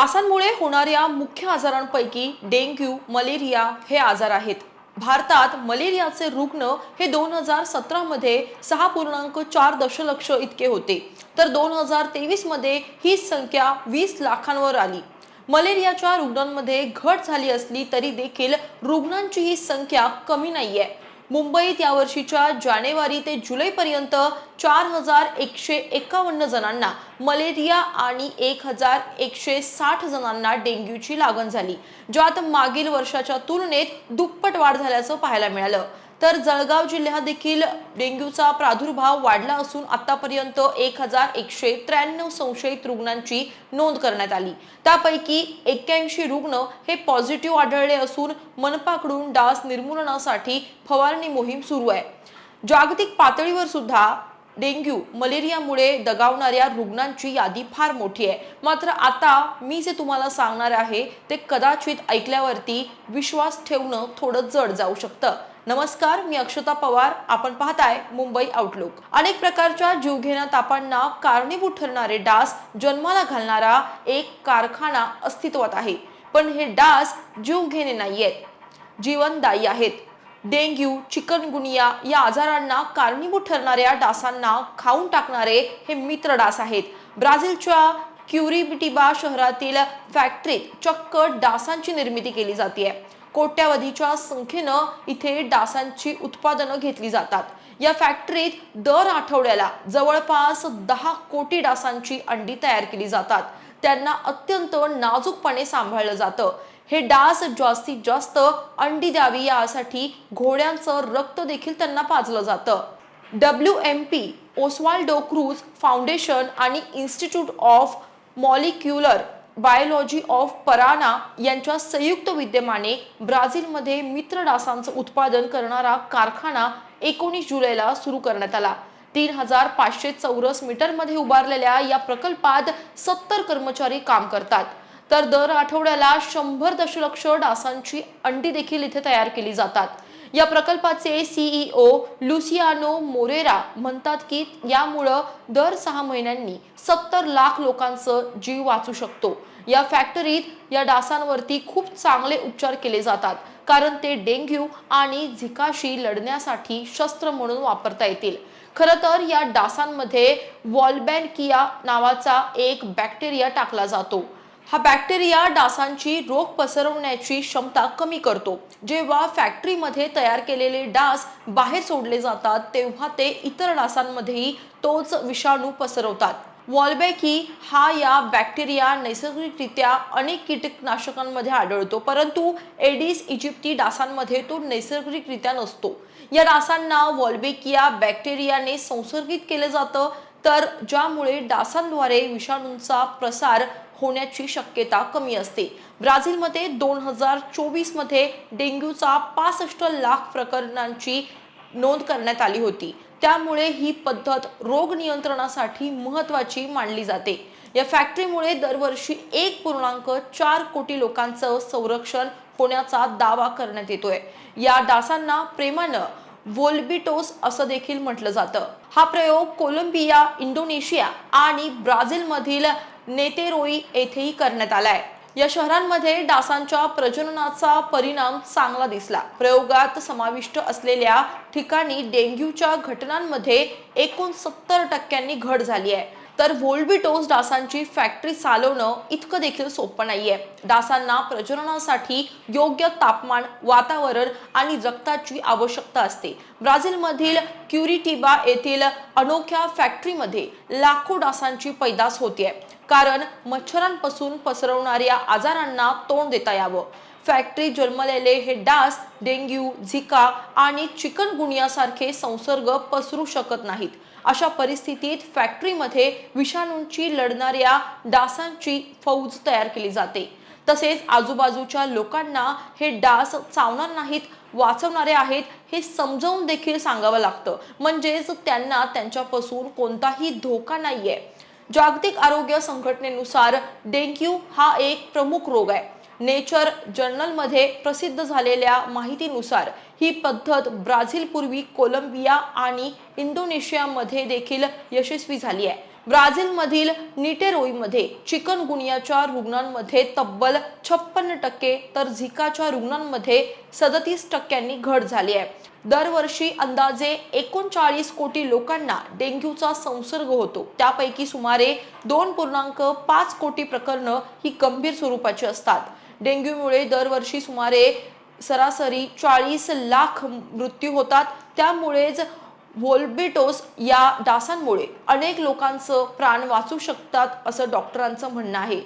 डासांमुळे होणाऱ्या मुख्य आजारांपैकी dengue malaria हे आजार आहेत. भारतात मलेरियाचे रुग्ण हे दोन हजार सतरामध्ये सहा पूर्णांक चार दशलक्ष इतके होते. तर दोन हजार तेवीसमध्ये ही संख्या वीस लाखांवर आली. मलेरियाच्या रुग्णांमध्ये घट झाली असली तरी देखील रुग्णांची ही संख्या कमी नाही आहे मुंबईत यावर्षीच्या जानेवारी ते जुलैपर्यंत चार हजार एकशे एकावन्न जणांना मलेरिया आणि एक हजार एकशे साठ जणांना डेंग्यूची लागण झाली ज्यात मागील वर्षाच्या तुलनेत दुप्पट वाढ झाल्याचं पाहायला मिळालं. तर जळगाव जिल्ह्यात देखील डेंग्यूचा प्रादुर्भाव वाढला असून आतापर्यंत एक हजार एकशे त्र्याण्णव संशयित रुग्णांची नोंद करण्यात आली. त्यापैकी एक्क्याऐंशी रुग्ण हे पॉझिटिव्ह आढळले असून मनपाकडून डास निर्मूलनासाठी फवारणी मोहीम सुरू आहे. जागतिक पातळीवर सुद्धा डेंग्यू मलेरियामुळे दगावणाऱ्या रुग्णांची यादी फार मोठी आहे. मात्र आता मी जे तुम्हाला सांगणार आहे ते कदाचित ऐकल्यावरती विश्वास ठेवणं थोडं जड जाऊ शकतं. नमस्कार मी अक्षता पवार. आपण पाहताय मुंबई आउटलुक अनेक प्रकारच्या जीवघेण्या तापांना कारणीभूत ठरणारे डास जन्माला घालणारा एक कारखाना अस्तित्वात आहे. पण हे डास जीवघेणे नाहीयेत. जीवनदायी आहेत. डेंग्यू चिकनगुनिया या आजारांना कारणीभूत ठरणाऱ्या डासांना खाऊन टाकणारे हे मित्र डास आहेत. ब्राझीलच्या क्युरिबिटिबा शहरातील फॅक्टरीत चक्क डासांची निर्मिती केली जाते कोट्यावधीच्या संख्येनं इथे डासांची उत्पादनं घेतली जातात. या फॅक्टरीत दर आठवड्याला जवळपास दहा कोटी डासांची अंडी तयार केली जातात. त्यांना अत्यंत नाजूकपणे सांभाळलं जातं. हे डास जास्तीत जास्त अंडी द्यावी यासाठी घोड्यांचं रक्त देखील त्यांना पाजलं जातं. W M P Oswaldo Cruz foundation आणि institute of molecular biology of Parana यांच्या संयुक्त विद्यमाने ब्राझीलमध्ये मित्र डासांचं उत्पादन करणारा कारखाना एकोणीस जुलैला सुरू करण्यात आला. तीन हजार पाचशे चौरस मीटरमध्ये उभारलेल्या या प्रकल्पात सत्तर कर्मचारी काम करतात. तर दर आठवड्याला शंभर दशलक्ष डासांची अंडी देखील इथे तयार केली जातात. या प्रकल्पाचे सीईओ लुसियानो मोरेरा म्हणतात की यामुळं दर सहा महिन्यांनी सत्तर लाख लोकांचं जीव वाचू शकतो. या फॅक्टरीत या डासांवरती खूप चांगले उपचार केले जातात कारण ते डेंग्यू आणि झिकाशी लढण्यासाठी शस्त्र म्हणून वापरता येतील. खरं तर या डासांमध्ये वॉल्बॅनकिया नावाचा एक बॅक्टेरिया टाकला जातो. हा बॅक्टेरिया डासांची रोग पसरवण्याची क्षमता कमी करतो. जेव्हा फॅक्टरीमध्ये तयार केलेले डास बाहेर सोडले जातात तेव्हा ते इतर डासांमध्येही तोच विषाणू पसरवतात. वॉलबॅकी हा या बॅक्टेरिया नैसर्गिकरित्या अनेक कीटकनाशकांमध्ये आढळतो परंतु एडिस इजिप्ती डासांमध्ये तो नैसर्गिकरित्या नसतो. या डासांना वॉल्बेकिया बॅक्टेरियाने संसर्गित केलं जातं तर ज्यामुळे डासांद्वारे विषाणूंचा प्रसार होण्याची शक्यता कमी असते. ब्राझीलमध्ये दोन हजार चोवीसमध्ये डेंग्यूचा पासष्ट लाख प्रकरणांची नोंद करण्यात आली होती. त्यामुळे ही पद्धत रोग नियंत्रणासाठी महत्वाची मानली जाते. या फॅक्टरीमुळे दरवर्षी एक पूर्णांक चार कोटी लोकांचं संरक्षण होण्याचा दावा करण्यात येतोय. या डासांना प्रेमानं वोल्बिटोस असं देखील म्हटलं जातं. हा प्रयोग कोलंबिया इंडोनेशिया आणि ब्राझीलमधील नेतेरोई येथेही करण्यात आलाय. या शहरांमध्ये डासांच्या प्रजननाचा परिणाम चांगला दिसला. प्रयोगात समाविष्ट असलेल्या ठिकाणी डेंग्यूच्या घटनांमध्ये एकूण सत्तर टक्क्यांनी घट झाली आहे. तर व्होल्बिटोस डासांची फॅक्टरी चालवणं इतकं देखील सोपं नाहीये. डासांना प्रजननासाठी योग्य तापमान वातावरण आणि रक्ताची आवश्यकता असते. ब्राझीलमधील क्युरिटिबा येथील अनोख्या फॅक्टरीमध्ये लाखो डासांची पैदास होते कारण मच्छरांपासून पसरवणाऱ्या आजारांना तोंड देता यावं. फॅक्टरी जन्मलेले हे डास डेंग्यू झिका आणि चिकनगुनियासारखे संसर्ग पसरू शकत नाहीत. अशा परिस्थितीत फॅक्टरीमध्ये विषाणूंची लढणाऱ्या डासांची फौज तयार केली जाते. तसेच आजूबाजूच्या लोकांना हे डास चावणार नाहीत वाचवणारे आहेत हे समजावून देखील सांगावं लागतं. म्हणजेच त्यांना त्यांच्यापासून कोणताही धोका नाहीये. जागतिक आरोग्य संघटनेनुसार डेंग्यू हा एक प्रमुख रोग आहे. नेचर जर्नलमध्ये प्रसिद्ध झालेल्या माहितीनुसार ही पद्धत ब्राझील पूर्वी कोलंबिया आणि इंडोनेशियामध्ये देखील यशस्वी झाली आहे. ब्राझीलमधील निटेरोईमध्ये चिकनगुनियाच्या रुग्णांमध्ये तब्बल छप्पन्न टक्के तर झिकाच्या रुग्णांमध्ये सदतीस टक्क्यांनी घट झाली आहे. दरवर्षी अंदाजे एकोणचाळीस कोटी लोकांना डेंग्यूचा संसर्ग होतो. त्यापैकी सुमारे दोन पूर्णांक पाच कोटी प्रकरणं ही गंभीर स्वरूपाची असतात. डेंग्यूमुळे दरवर्षी सुमारे सरासरी चाळीस लाख मृत्यू होतात. त्यामुळेच व्होल्बिटोस या डासांमुळे अनेक लोकांचं प्राण वाचू शकतात असं डॉक्टरांचं म्हणणं आहे.